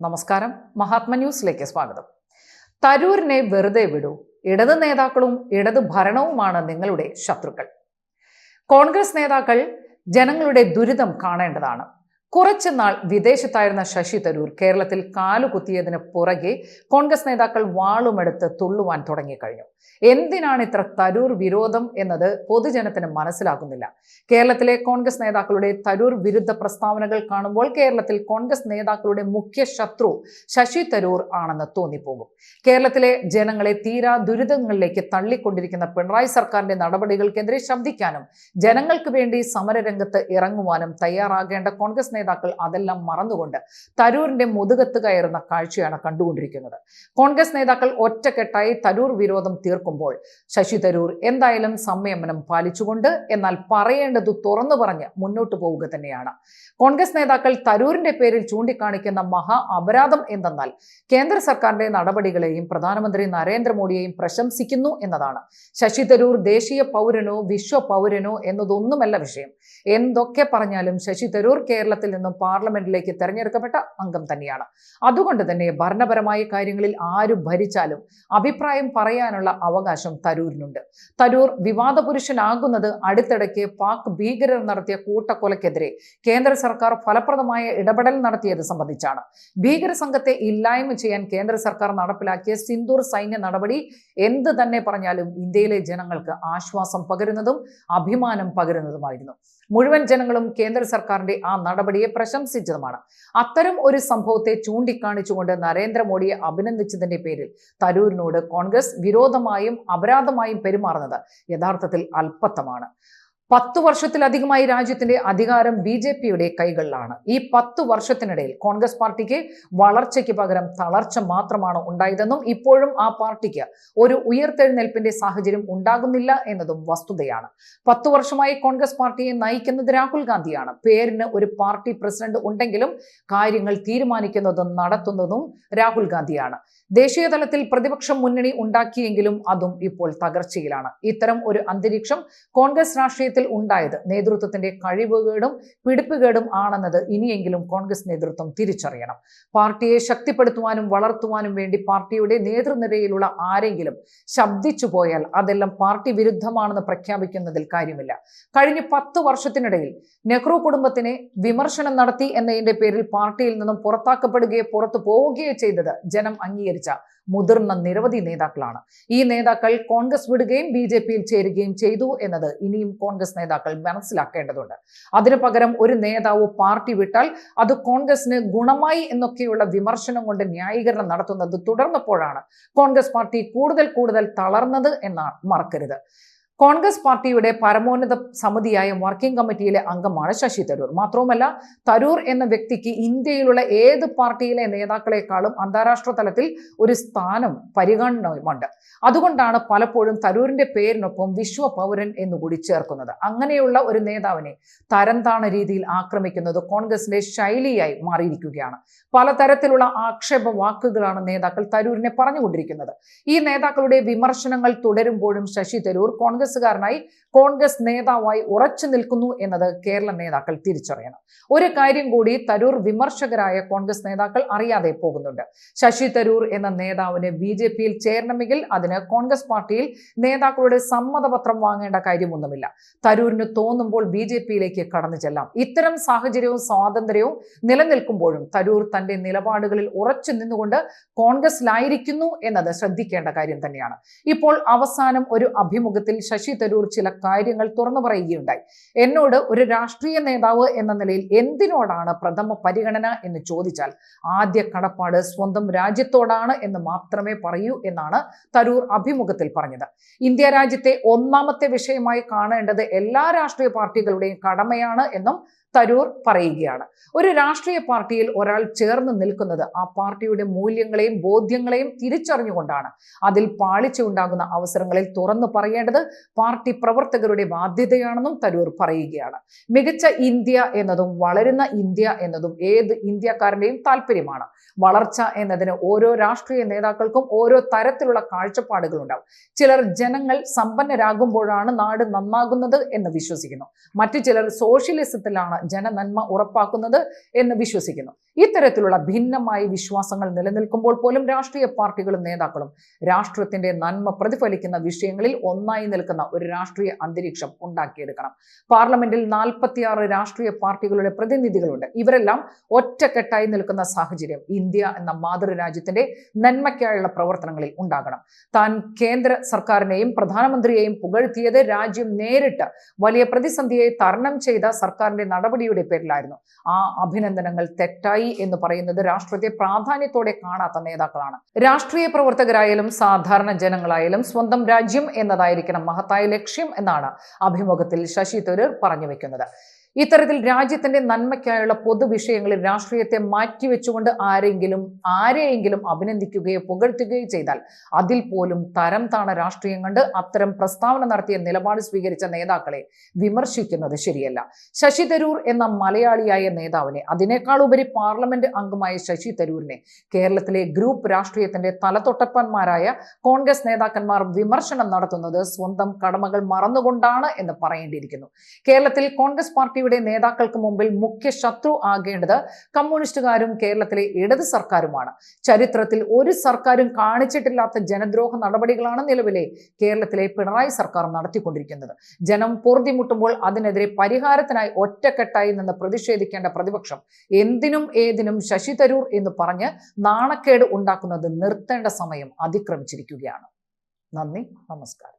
നമസ്കാരം. മഹാത്മ ന്യൂസിലേക്ക് സ്വാഗതം. തരൂരിനെ വെറുതെ വിടൂ. ഇടത് നേതാക്കളും ഇടത് ഭരണവുമാണ് നിങ്ങളുടെ ശത്രുക്കൾ. കോൺഗ്രസ് നേതാക്കൾ ജനങ്ങളുടെ ദുരിതം കാണേണ്ടതാണ്. കുറച്ചു നാൾ വിദേശത്തായിരുന്ന ശശി തരൂർ കേരളത്തിൽ കാലുകുത്തിയതിന് പുറകെ കോൺഗ്രസ് നേതാക്കൾ വാളുമെടുത്ത് തുള്ളുവാൻ തുടങ്ങിക്കഴിഞ്ഞു. എന്തിനാണ് ഇത്ര തരൂർ വിരോധം എന്നത് പൊതുജനത്തിന് മനസ്സിലാകുന്നില്ല. കേരളത്തിലെ കോൺഗ്രസ് നേതാക്കളുടെ തരൂർ വിരുദ്ധ പ്രസ്താവനകൾ കാണുമ്പോൾ കേരളത്തിൽ കോൺഗ്രസ് നേതാക്കളുടെ മുഖ്യ ശത്രു ശശി തരൂർ ആണെന്ന് തോന്നിപ്പോകും. കേരളത്തിലെ ജനങ്ങളെ തീരാ ദുരിതങ്ങളിലേക്ക് തള്ളിക്കൊണ്ടിരിക്കുന്ന പിണറായി സർക്കാരിന്റെ നടപടികൾക്കെതിരെ ശബ്ദിക്കാനും ജനങ്ങൾക്ക് വേണ്ടി സമരരംഗത്ത് ഇറങ്ങുവാനും തയ്യാറാകേണ്ട കോൺഗ്രസ് നേതാക്കൾ അതെല്ലാം മറന്നുകൊണ്ട് തരൂരിന്റെ മുതുകത്ത് കയറുന്ന കാഴ്ചയാണ് കണ്ടുകൊണ്ടിരിക്കുന്നത്. കോൺഗ്രസ് നേതാക്കൾ ഒറ്റക്കെട്ടായി തരൂർ വിരോധം തീർക്കുമ്പോൾ ശശി തരൂർ എന്തായാലും സംയമനം പാലിച്ചുകൊണ്ട് എന്നാൽ പറയേണ്ടത് തുറന്നു പറഞ്ഞ് മുന്നോട്ട് പോവുക തന്നെയാണ്. കോൺഗ്രസ് നേതാക്കൾ തരൂരിന്റെ പേരിൽ ചൂണ്ടിക്കാണിക്കുന്ന മഹാ അപരാധം എന്തെന്നാൽ കേന്ദ്ര സർക്കാരിന്റെ നടപടികളെയും പ്രധാനമന്ത്രി നരേന്ദ്രമോദിയെയും പ്രശംസിക്കുന്നു എന്നതാണ്. ശശി തരൂർ ദേശീയ പൗരനോ വിശ്വ പൗരനോ എന്നതൊന്നുമല്ല വിഷയം. എന്തൊക്കെ പറഞ്ഞാലും ശശി തരൂർ കേരളത്തിൽ നിന്നും പാർലമെന്റിലേക്ക് തെരഞ്ഞെടുക്കപ്പെട്ട അംഗം തന്നെയാണ്. അതുകൊണ്ട് തന്നെ ഭരണപരമായ കാര്യങ്ങളിൽ ആര് ഭരിച്ചാലും അഭിപ്രായം പറയാനുള്ള അവകാശം തരൂരിനുണ്ട്. തരൂർ വിവാദ പുരുഷനാകുന്നത് അടുത്തിടയ്ക്ക് പാക് ഭീകരർ നടത്തിയ കൂട്ടക്കൊലയ്ക്കെതിരെ കേന്ദ്ര സർക്കാർ ഫലപ്രദമായ ഇടപെടൽ നടത്തിയത് സംബന്ധിച്ചാണ്. ഭീകര സംഘത്തെ ഇല്ലായ്മ ചെയ്യാൻ കേന്ദ്ര സർക്കാർ നടപ്പിലാക്കിയ സിന്ദൂർ സൈന്യ നടപടി എന്ത് തന്നെ പറഞ്ഞാലും ഇന്ത്യയിലെ ജനങ്ങൾക്ക് ആശ്വാസം പകരുന്നതും അഭിമാനം പകരുന്നതുമായിരുന്നു. മുഴുവൻ ജനങ്ങളും കേന്ദ്ര സർക്കാരിന്റെ ആ നടപടിയെ പ്രശംസിച്ചതുമാണ്. അത്തരം ഒരു സംഭവത്തെ ചൂണ്ടിക്കാണിച്ചുകൊണ്ട് നരേന്ദ്രമോദിയെ അഭിനന്ദിച്ചതിന്റെ പേരിൽ തരൂരിനോട് കോൺഗ്രസ് വിരോധമായും അപരാധമായും പെരുമാറുന്നത് യഥാർത്ഥത്തിൽ അല്പത്തമാണ്. പത്തു വർഷത്തിലധികമായി രാജ്യത്തിന്റെ അധികാരം ബി ജെ പിയുടെ കൈകളിലാണ്. ഈ പത്തു വർഷത്തിനിടയിൽ കോൺഗ്രസ് പാർട്ടിക്ക് വളർച്ചയ്ക്ക് പകരം തളർച്ച മാത്രമാണ് ഉണ്ടായതെന്നും ഇപ്പോഴും ആ പാർട്ടിക്ക് ഒരു ഉയർത്തെഴുന്നേൽപ്പിന്റെ സാഹചര്യം ഉണ്ടാകുന്നില്ല എന്നതും വസ്തുതയാണ്. പത്തു വർഷമായി കോൺഗ്രസ് പാർട്ടിയെ നയിക്കുന്നത് രാഹുൽ ഗാന്ധിയാണ്. പേരിന് ഒരു പാർട്ടി പ്രസിഡന്റ് ഉണ്ടെങ്കിലും കാര്യങ്ങൾ തീരുമാനിക്കുന്നതും നടത്തുന്നതും രാഹുൽ ഗാന്ധിയാണ്. ദേശീയ തലത്തിൽ പ്രതിപക്ഷം മുന്നണി ഉണ്ടാക്കിയെങ്കിലും അതും ഇപ്പോൾ തകർച്ചയിലാണ്. ഇത്തരം ഒരു അന്തരീക്ഷം കോൺഗ്രസ് രാഷ്ട്രീയത്തിൽ ഉണ്ടായത്. നേതൃത്വത്തിന്റെ കഴിവുകേടും പിടിപ്പുകേടും ആണെന്നത് ഇനിയെങ്കിലും കോൺഗ്രസ് നേതൃത്വം തിരിച്ചറിയണം. പാർട്ടിയെ ശക്തിപ്പെടുത്തുവാനും വളർത്തുവാനും വേണ്ടി പാർട്ടിയുടെ നേതൃനിരയിലുള്ള ആരെങ്കിലും ശബ്ദിച്ചു പോയാൽ അതെല്ലാം പാർട്ടി വിരുദ്ധമാണെന്ന് പ്രഖ്യാപിക്കുന്നതിൽ കാര്യമില്ല. കഴിഞ്ഞ പത്ത് വർഷത്തിനിടയിൽ നെഹ്റു കുടുംബത്തിനെ വിമർശനം നടത്തി എന്നതിന്റെ പേരിൽ പാർട്ടിയിൽ നിന്നും പുറത്താക്കപ്പെടുകയോ പുറത്തു പോവുകയോ ചെയ്തത് ജനം അംഗീകരിച്ച മുതിർന്ന നിരവധി നേതാക്കളാണ്. ഈ നേതാക്കൾ കോൺഗ്രസ് വിടുകയും ബി ജെ പിയിൽ ചേരുകയും ചെയ്തു എന്നത് ഇനിയും കോൺഗ്രസ് നേതാക്കൾ മനസ്സിലാക്കേണ്ടതുണ്ട്. അതിനു പകരം ഒരു നേതാവ് പാർട്ടി വിട്ടാൽ അത് കോൺഗ്രസിന് ഗുണമായി എന്നൊക്കെയുള്ള വിമർശനം കൊണ്ട് ന്യായീകരണം നടത്തുന്നത് തുടർന്നപ്പോഴാണ് കോൺഗ്രസ് പാർട്ടി കൂടുതൽ കൂടുതൽ തളർന്നത് എന്നാണ് മറക്കരുത്. കോൺഗ്രസ് പാർട്ടിയുടെ പരമോന്നത സമിതിയായ വർക്കിംഗ് കമ്മിറ്റിയിലെ അംഗമാണ് ശശി തരൂർ. മാത്രവുമല്ല തരൂർ എന്ന വ്യക്തിക്ക് ഇന്ത്യയിലുള്ള ഏത് പാർട്ടിയിലെ നേതാക്കളെക്കാളും അന്താരാഷ്ട്ര തലത്തിൽ ഒരു സ്ഥാനം പരിഗണനയുമുണ്ട്. അതുകൊണ്ടാണ് പലപ്പോഴും തരൂരിന്റെ പേരിനൊപ്പം വിശ്വ പൗരൻ എന്നുകൂടി ചേർക്കുന്നത്. അങ്ങനെയുള്ള ഒരു നേതാവിനെ തരംതാണ രീതിയിൽ ആക്രമിക്കുന്നത് കോൺഗ്രസിന്റെ ശൈലിയായി മാറിയിരിക്കുകയാണ്. പലതരത്തിലുള്ള ആക്ഷേപ വാക്കുകളാണ് നേതാക്കൾ തരൂരിനെ പറഞ്ഞുകൊണ്ടിരിക്കുന്നത്. ഈ നേതാക്കളുടെ വിമർശനങ്ങൾ തുടരുമ്പോഴും ശശി തരൂർ കോൺഗ്രസുകാരനായി കോൺഗ്രസ് നേതാവായി ഉറച്ചു നിൽക്കുന്നു എന്നത് കേരള നേതാക്കൾ തിരിച്ചറിയണം. ഒരു കാര്യം കൂടി തരൂർ വിമർശകരായ കോൺഗ്രസ് നേതാക്കൾ അറിയാതെ പോകുന്നുണ്ട്. ശശി തരൂർ എന്ന നേതാവിന് ബി ജെ പിയിൽ ചേരണമെങ്കിൽ അതിന് കോൺഗ്രസ് പാർട്ടിയിൽ നേതാക്കളുടെ സമ്മതപത്രം വാങ്ങേണ്ട കാര്യമൊന്നുമില്ല. തരൂരിന് തോന്നുമ്പോൾ ബി ജെ പിയിലേക്ക് കടന്നു ചെല്ലാം. ഇത്തരം സാഹചര്യവും സ്വാതന്ത്ര്യവും നിലനിൽക്കുമ്പോഴും തരൂർ തന്റെ നിലപാടുകളിൽ ഉറച്ചു നിന്നുകൊണ്ട് കോൺഗ്രസിലായിരിക്കുന്നു എന്നത് ശ്രദ്ധിക്കേണ്ട കാര്യം തന്നെയാണ്. ഇപ്പോൾ അവസാനം ഒരു അഭിമുഖത്തിൽ ശശി തരൂർ ചില കാര്യങ്ങൾ തുറന്നു പറയുകയുണ്ടായി. എന്നോട് ഒരു രാഷ്ട്രീയ നേതാവ് എന്ന നിലയിൽ എന്തിനോടാണ് പ്രഥമ പരിഗണന എന്ന് ചോദിച്ചാൽ ആദ്യ കടപ്പാട് സ്വന്തം രാജ്യത്തോടാണ് എന്ന് മാത്രമേ പറയൂ എന്നാണ് തരൂർ അഭിമുഖത്തിൽ പറഞ്ഞത്. ഇന്ത്യ രാജ്യത്തെ ഒന്നാമത്തെ വിഷയമായി കാണേണ്ടത് എല്ലാ രാഷ്ട്രീയ പാർട്ടികളുടെയും കടമയാണ് എന്നും തരൂർ പറയുകയാണ്. ഒരു രാഷ്ട്രീയ പാർട്ടിയിൽ ഒരാൾ ചേർന്ന് നിൽക്കുന്നത് ആ പാർട്ടിയുടെ മൂല്യങ്ങളെയും ബോധ്യങ്ങളെയും തിരിച്ചറിഞ്ഞുകൊണ്ടാണ്. അതിൽ പാളിച്ചുണ്ടാകുന്ന അവസരങ്ങളിൽ തുറന്നു പറയേണ്ടത് പാർട്ടി പ്രവർത്തകരുടെ ബാധ്യതയാണെന്നും തരൂർ പറയുകയാണ്. മികച്ച ഇന്ത്യ എന്നതും വളരുന്ന ഇന്ത്യ എന്നതും ഏത് ഇന്ത്യക്കാരന്റെയും താല്പര്യമാണ്. വളർച്ച എന്നതിന് ഓരോ രാഷ്ട്രീയ നേതാക്കൾക്കും ഓരോ തരത്തിലുള്ള കാഴ്ചപ്പാടുകളുണ്ടാവും. ചിലർ ജനങ്ങൾ സമ്പന്നരാകുമ്പോഴാണ് നാട് നന്നാകുന്നത് എന്ന് വിശ്വസിക്കുന്നു. മറ്റു ചിലർ സോഷ്യലിസത്തിലാണ് ജനനന്മ ഉറപ്പാക്കുന്നത് എന്ന് വിശ്വസിക്കുന്നു. ഇത്തരത്തിലുള്ള ഭിന്നമായ വിശ്വാസങ്ങൾ നിലനിൽക്കുമ്പോൾ പോലും രാഷ്ട്രീയ പാർട്ടികളും നേതാക്കളും രാഷ്ട്രത്തിന്റെ നന്മ പ്രതിഫലിക്കുന്ന വിഷയങ്ങളിൽ ഒന്നായി നിൽക്കുന്ന ഒരു രാഷ്ട്രീയ അന്തരീക്ഷം ഉണ്ടാക്കിയെടുക്കണം. പാർലമെന്റിൽ നാൽപ്പത്തിയാറ് രാഷ്ട്രീയ പാർട്ടികളുടെ പ്രതിനിധികളുണ്ട്. ഇവരെല്ലാം ഒറ്റക്കെട്ടായി നിൽക്കുന്ന സാഹചര്യം ഇന്ത്യ എന്ന മാതൃരാജ്യത്തിന്റെ നന്മയ്ക്കായുള്ള പ്രവർത്തനങ്ങളിൽ ഉണ്ടാകണം. താൻ കേന്ദ്ര സർക്കാരിനെയും പ്രധാനമന്ത്രിയെയും പുകഴ്ത്തിയത് രാജ്യം നേരിട്ട് വലിയ പ്രതിസന്ധിയെ തരണം ചെയ്ത സർക്കാരിന്റെ നടപടിയുടെ പേരിലായിരുന്നു. ആ അഭിനന്ദനങ്ങൾ തെറ്റായി എന്ന് പറയുന്നത് രാഷ്ട്രത്തെ പ്രാധാന്യത്തോടെ കാണാത്ത നേതാക്കളാണ്. രാഷ്ട്രീയ പ്രവർത്തകരായാലും സാധാരണ ജനങ്ങളായാലും സ്വന്തം രാജ്യം എന്നതായിരിക്കണം മഹത്തായ ലക്ഷ്യം എന്നാണ് അഭിമുഖത്തിൽ ശശി തരൂർ പറഞ്ഞു വെക്കുന്നത്. ഇത്തരത്തിൽ രാജ്യത്തിന്റെ നന്മയ്ക്കായുള്ള പൊതുവിഷയങ്ങളിൽ രാഷ്ട്രീയത്തെ മാറ്റിവെച്ചുകൊണ്ട് ആരെങ്കിലും ആരെയെങ്കിലും അഭിനന്ദിക്കുകയോ പുകഴ്ത്തുകയോ ചെയ്താൽ അതിൽ പോലും തരം താണ രാഷ്ട്രീയം കണ്ട് അത്തരം പ്രസ്താവന നടത്തിയ നിലപാട് സ്വീകരിച്ച നേതാക്കളെ വിമർശിക്കുന്നത് ശരിയല്ല. ശശി തരൂർ എന്ന മലയാളിയായ നേതാവിനെ അതിനേക്കാൾ ഉപരി പാർലമെന്റ് അംഗമായ ശശി തരൂരിനെ കേരളത്തിലെ ഗ്രൂപ്പ് രാഷ്ട്രീയത്തിന്റെ തലതൊട്ടപ്പന്മാരായ കോൺഗ്രസ് നേതാക്കന്മാർ വിമർശനം നടത്തുന്നത് സ്വന്തം കടമകൾ മറന്നുകൊണ്ടാണ് എന്ന് പറയേണ്ടിയിരിക്കുന്നു. കേരളത്തിൽ കോൺഗ്രസ് പാർട്ടിയുടെ നേതാക്കൾക്ക് മുമ്പിൽ മുഖ്യ ശത്രു ആകേണ്ടത് കമ്മ്യൂണിസ്റ്റുകാരും കേരളത്തിലെ ഇടത് സർക്കാരുമാണ്. ചരിത്രത്തിൽ ഒരു സർക്കാരും കാണിച്ചിട്ടില്ലാത്ത ജനദ്രോഹ നടപടികളാണ് നിലവിലെ കേരളത്തിലെ പിണറായി സർക്കാർ നടത്തിക്കൊണ്ടിരിക്കുന്നത്. ജനം പൊറുതിമുട്ടുമ്പോൾ അതിനെതിരെ പരിഹാരത്തിനായി ഒറ്റക്കെട്ടായി നിന്ന് പ്രതിഷേധിക്കേണ്ട പ്രതിപക്ഷം എന്തിനും ഏതിനും ശശി തരൂർ എന്ന് പറഞ്ഞ് നാണക്കേട് ഉണ്ടാക്കുന്നത് നിർത്തേണ്ട സമയം അതിക്രമിച്ചിരിക്കുകയാണ്. നന്ദി നമസ്കാരം.